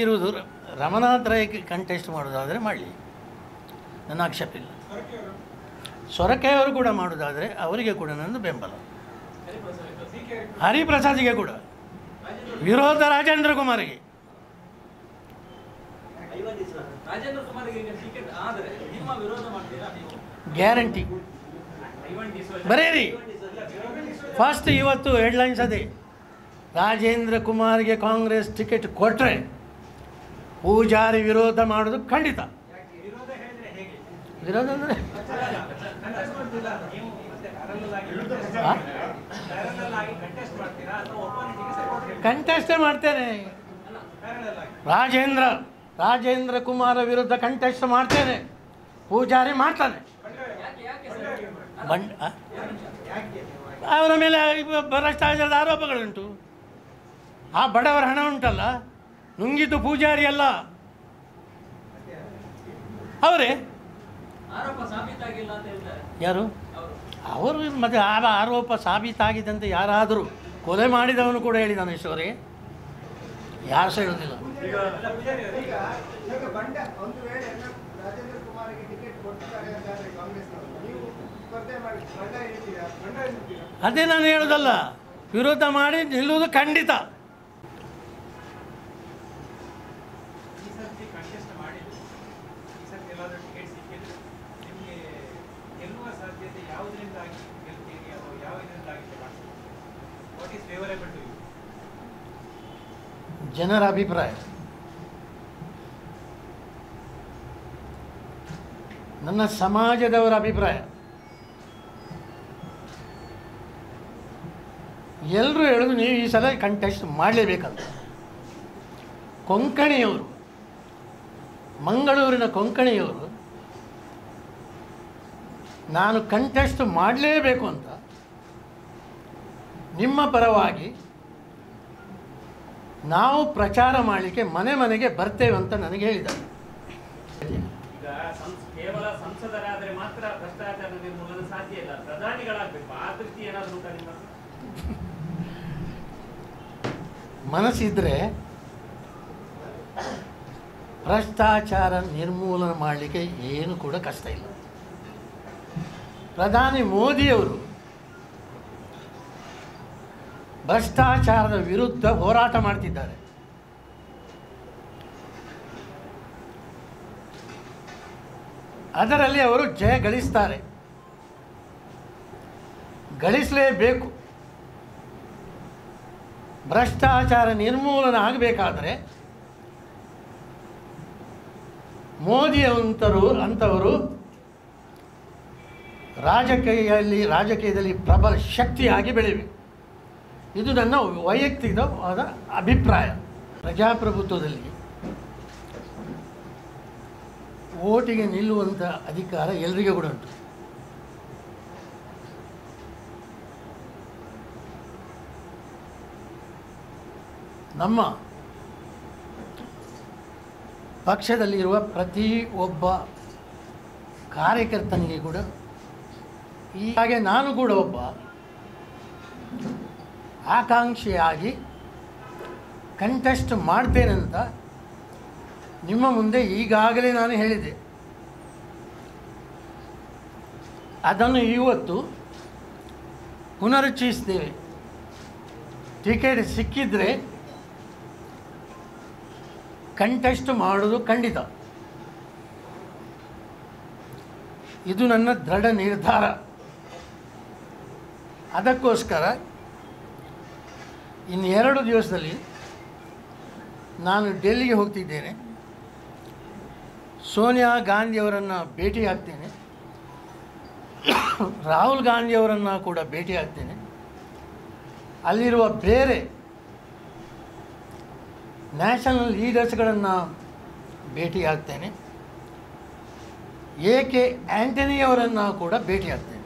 ಇರುವುದು ರ- ರಮನಾಥ್ ರೈ ಕಂಟೆಸ್ಟ್ ಮಾಡೋದಾದರೆ ಮಾಡಲಿ. ನನ್ನ ಆಕ್ಷೇಪ ಇಲ್ಲ. ಸೊರಕೆ ಅವರು ಕೂಡ ಮಾಡೋದಾದರೆ ಅವರಿಗೆ ಕೂಡ ನನ್ನ ಬೆಂಬಲ. ಹರಿಪ್ರಸಾದ್ಗೆ ಕೂಡ. ವಿರೋಧ ರಾಜೇಂದ್ರ ಕುಮಾರ್ಗೆ. ಗ್ಯಾರಂಟಿ. ಬರೇರಿ. ಫಸ್ಟ್ ಇವತ್ತು ಹೆಡ್ಲೈನ್ಸ್ ಅದೇ. ರಾಜೇಂದ್ರ ಕುಮಾರ್ಗೆ ಕಾಂಗ್ರೆಸ್ ಟಿಕೆಟ್ ಕೊಟ್ಟರೆ ಪೂಜಾರಿ ವಿರೋಧ ಮಾಡೋದು ಖಂಡಿತ. ವಿರೋಧ ಅಂದರೆ ಕಂಟೆಸ್ಟೇ ಮಾಡ್ತೇನೆ. ರಾಜೇಂದ್ರ ರಾಜೇಂದ್ರ ಕುಮಾರ ವಿರುದ್ಧ ಕಂಟೆಸ್ಟ್ ಮಾಡ್ತೇನೆ. ಪೂಜಾರಿ ಮಾಡ್ತಾನೆ. ಬಂಡ್? ಅವರ ಮೇಲೆ ಭ್ರಷ್ಟಾಚಾರದ ಆರೋಪಗಳುಂಟು. ಆ ಬಡವರ ಹಣ ಉಂಟಲ್ಲ? ನುಂಗಿದ್ದು ಪೂಜಾರಿ ಅಲ್ಲ. ಅವರೇ? ಆರೋಪ ಸಾಬೀತಾಗಿಲ್ಲ ಅಂತ ಹೇಳ್ತಾರೆ. ಯಾರು? ಅವರು. ಮತ್ತೆ ಆ ಆರೋಪ ಸಾಬೀತಾಗಿದ್ದಂತೆ ಯಾರಾದರೂ ಕೊಲೆ ಮಾಡಿದವನು ಕೂಡ ಹೇಳಿ ನಾನು ಈಶ್ವರಿ. ಯಾರು ಸಹ ಹೇಳೋದಿಲ್ಲ. ಈಗ ಈಗ ಬಂಡ ಒಂದು ರಾಜೇಂದ್ರ ಕುಮಾರ್ಗೆ ಟಿಕೆಟ್ ಕೊಡ್ತಾರೆ ಅಂತಾದ್ರೆ ಕಾಂಗ್ರೆಸ್ನವರು ನೀವು ಸ್ಪರ್ಧೆ ಮಾಡಿ ಬಂಡ ಹೇಳ್ತೀರಾ? ಬಂಡ ಹೇಳ್ತೀರಾ? ಅದೇ ನಾನು ಹೇಳೋದಲ್ಲ ವಿರೋಧ ಮಾಡಿ ನಿಲ್ಲುವುದು ಖಂಡಿತ. ಕಂಟೆಸ್ಟ್ ಮಾಡಿದ್ರು. ಈ ಸರ್ತಿ ಎಲ್ಲಾದರೂ ಟಿಕೆಟ್ ಸಿಕ್ಕಿದ್ರೆ ನಿಮಗೆ ಗೆಲ್ಲುವ ಸಾಧ್ಯತೆ ಯಾವುದರಿಂದಾಗಿ ಗೆಲ್ತೀರಿ? ಅಥವಾ ಯಾವ ಇದರಿಂದಾಗಿ what is favourable to you ಜನರ ಅಭಿಪ್ರಾಯ. ನನ್ನ ಸಮಾಜದವರ ಅಭಿಪ್ರಾಯ. ಎಲ್ಲರೂ ಹೇಳಿದ್ರು ನೀವು ಈ ಸಲ ಕಂಟೆಸ್ಟ್ ಮಾಡಲೇಬೇಕಂತ. ಕೊಂಕಣಿಯವರು. ಮಂಗಳೂರಿನ ಕೊಂಕಣಿಯವರು ನಾನು ಕಂಟೆಸ್ಟ್ ಮಾಡಲೇಬೇಕು ಅಂತ ನಿಮ್ಮ ಪರವಾಗಿ ನಾವು ಪ್ರಚಾರ ಮಾಡಲಿಕ್ಕೆ ಮನೆ ಮನೆಗೆ ಬರ್ತೇವೆ ಅಂತ ನನಗೆ ಹೇಳಿದ್ದಾರೆ. ಈಗ ಸಂಸ್- ಕೇವಲ ಸಂಸದರಾದರೆ ಮಾತ್ರ ಭ್ರಷ್ಟಾಚಾರ ನಿರ್ಮೂಲನೆ ಸಾಧ್ಯ ಇಲ್ಲ ಪ್ರಧಾನಿಗಳಾಗಬೇಕು ಆ ದೃಷ್ಟಿ ಏನಾದರೂ ಉಂಟಾ ನಿಮ್ಮ ಮನಸ್ಸಿದ್ರೆ ಭ್ರಷ್ಟಾಚಾರ ನಿರ್ಮೂಲನೆ ಮಾಡಲಿಕ್ಕೆ ಏನು ಕೂಡ ಕಷ್ಟ ಇಲ್ಲ. ಪ್ರಧಾನಿ ಮೋದಿಯವರು ಭ್ರಷ್ಟಾಚಾರದ ವಿರುದ್ಧ ಹೋರಾಟ ಮಾಡ್ತಿದ್ದಾರೆ. ಅದರಲ್ಲಿ ಅವರು ಜಯ ಗಳಿಸ್ತಾರೆ. ಗಳಿಸಲೇಬೇಕು. ಭ್ರಷ್ಟಾಚಾರ ನಿರ್ಮೂಲನೆ ಆಗಬೇಕಾದ್ರೆ ಮೋದಿ ಅಂತರು ಅಂಥವರು ರಾಜಕೀಯಲ್ಲಿ ರಾಜಕೀಯದಲ್ಲಿ ಪ್ರಬಲ ಶಕ್ತಿಯಾಗಿ ಬೆಳಿಬೇಕು ಇದು ನನ್ನ ವೈಯಕ್ತಿಕವಾದ ಅಭಿಪ್ರಾಯ. ಪ್ರಜಾಪ್ರಭುತ್ವದಲ್ಲಿ ಓಟಿಗೆ ನಿಲ್ಲುವಂಥ ಅಧಿಕಾರ ಎಲ್ರಿಗೂ ಕೂಡ ಉಂಟು. ನಮ್ಮ ಪಕ್ಷದಲ್ಲಿರುವ ಪ್ರತಿ ಒಬ್ಬ ಕಾರ್ಯಕರ್ತನಿಗೆ ಕೂಡ ಈ ಹಾಗೆ ನಾನು ಕೂಡ ಒಬ್ಬ ಆಕಾಂಕ್ಷಿಯಾಗಿ ಕಂಟೆಸ್ಟ್ ಮಾಡ್ತೇನೆ ಅಂತ ನಿಮ್ಮ ಮುಂದೆ ಈಗಾಗಲೇ ನಾನು ಹೇಳಿದೆ. ಅದನ್ನು ಇವತ್ತು ಪುನರುಚ್ಚರಿಸ್ತೇವೆ. ಟಿಕೆಟ್ ಸಿಕ್ಕಿದರೆ ಕಂಟೆಸ್ಟ್ ಮಾಡೋದು ಖಂಡಿತ. ಇದು ನನ್ನ ದೃಢ ನಿರ್ಧಾರ. ಅದಕ್ಕೋಸ್ಕರ ಇನ್ನೆರಡು ದಿವಸದಲ್ಲಿ ನಾನು ಡೆಲ್ಲಿಗೆ ಹೋಗ್ತಿದ್ದೇನೆ. ಸೋನಿಯಾ ಗಾಂಧಿಯವರನ್ನು ಭೇಟಿ ಆಗ್ತೇನೆ ರಾಹುಲ್ ಗಾಂಧಿಯವರನ್ನು ಕೂಡ ಭೇಟಿ ಆಗ್ತೇನೆ ಅಲ್ಲಿರುವ ಬೇರೆ ನ್ಯಾಷನಲ್ ಲೀಡರ್ಸ್ಗಳನ್ನು ಭೇಟಿ ಆಗ್ತೇನೆ ಎ ಕೆ ಆ್ಯಂಟನಿಯವರನ್ನು ಕೂಡ ಭೇಟಿ ಆಗ್ತೇನೆ